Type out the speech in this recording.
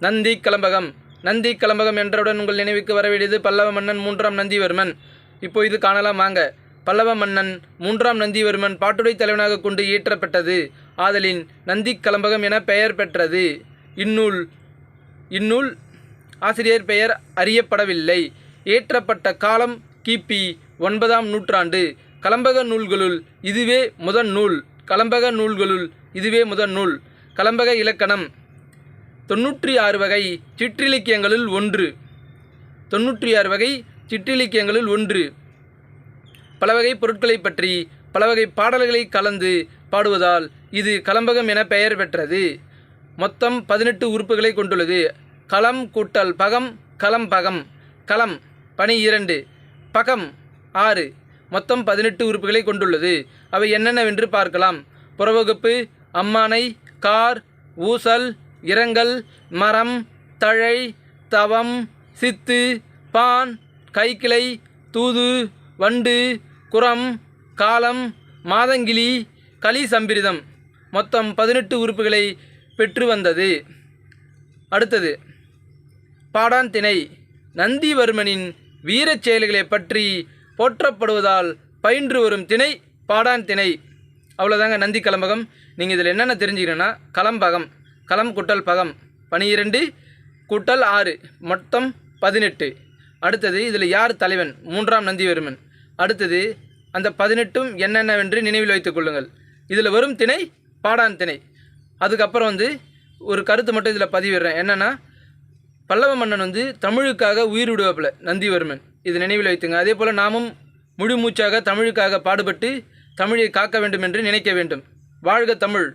நந்தி கலம்பகம். நந்தி கலம்பகம் என்றவுடன் உங்கள் நினைவுக்கு வரவேண்டியது பல்லவ மன்னன் மூன்றாம் நந்திவர்மன். இப்போ இது காணலாம் வாங்க. பல்லவ மன்னன் மூன்றாம் நந்திவர்மன் பாட்டுடை தலைவனாக கொண்டு இயற்றப்பட்டது. ஆதலின் நந்தி கலம்பகம் என பெயர் பெற்றது. இந்நூல் இந்நூல் ஆசிரியர் பெயர் அறியப்படவில்லை. ஏற்றப்பட்ட காலம் கிபி ஒன்பதாம் நூற்றாண்டு. கலம்பக நூல்களுள் இதுவே முதன் நூல். கலம்பக நூல்களுள் இதுவே முதன் நூல். கலம்பக இலக்கணம். தொண்ணூற்றி ஆறு வகை சிற்றிலக்கியங்களுள் ஒன்று. தொண்ணூற்றி ஆறு வகை சிற்றிலக்கியங்களுள் ஒன்று. பல வகை பொருட்களை பற்றி பல வகை பாடல்களை கலந்து பாடுவதால் இது கலம்பகம் என பெயர் பெற்றது. மொத்தம் பதினெட்டு உறுப்புகளை கொண்டுள்ளது. களம் கூட்டல் பகம் களம் பகம் களம் பனி இரண்டு பகம் ஆறு. மொத்தம் பதினெட்டு உறுப்புகளை கொண்டுள்ளது. அவை என்னென்னவென்று பார்க்கலாம். புறவகுப்பு அம்மானை கார் ஊசல் இரங்கல் மரம் தழை தவம் சித்து பான் கைக்கிளை தூது வண்டு குரம் காலம் மாதங்கிளி களி சம்பிரிதம் மொத்தம் பதினெட்டு உறுப்புகளை பெற்று வந்தது அடுத்தது பாடான் திணை நந்திவர்மனின் வீரச் செயல்களை பற்றி போற்றப்படுவதால் பயின்று வரும் திணை பாடான் திணை அவ்வளோதாங்க நந்தி கலம்பகம். நீங்கள் இதில் என்னென்ன தெரிஞ்சுக்கணுன்னா கலம்பகம். களம் குட்டல் பகம். பனிரெண்டு கூட்டல் ஆறு மொத்தம் பதினெட்டு. அடுத்தது இதில் யார் தலைவன்? மூன்றாம் நந்திவர்மன். அடுத்தது அந்த பதினெட்டும் என்னென்னவென்று நினைவில் வைத்துக் கொள்ளுங்கள். இதில் வரும் திணை பாடான் திணை. அதுக்கப்புறம் வந்து ஒரு கருத்து மட்டும் இதில் பதிவிடுறேன். என்னென்னா பல்லவ மன்னன் வந்து தமிழுக்காக உயிர் விடுவாப்புல நந்திவர்மன். இது நினைவில் வைத்துங்க. அதே போல் நாமும் முழு மூச்சாக தமிழுக்காக பாடுபட்டு தமிழை காக்க வேண்டும் என்று நினைக்க வேண்டும். வாழ்க தமிழ்.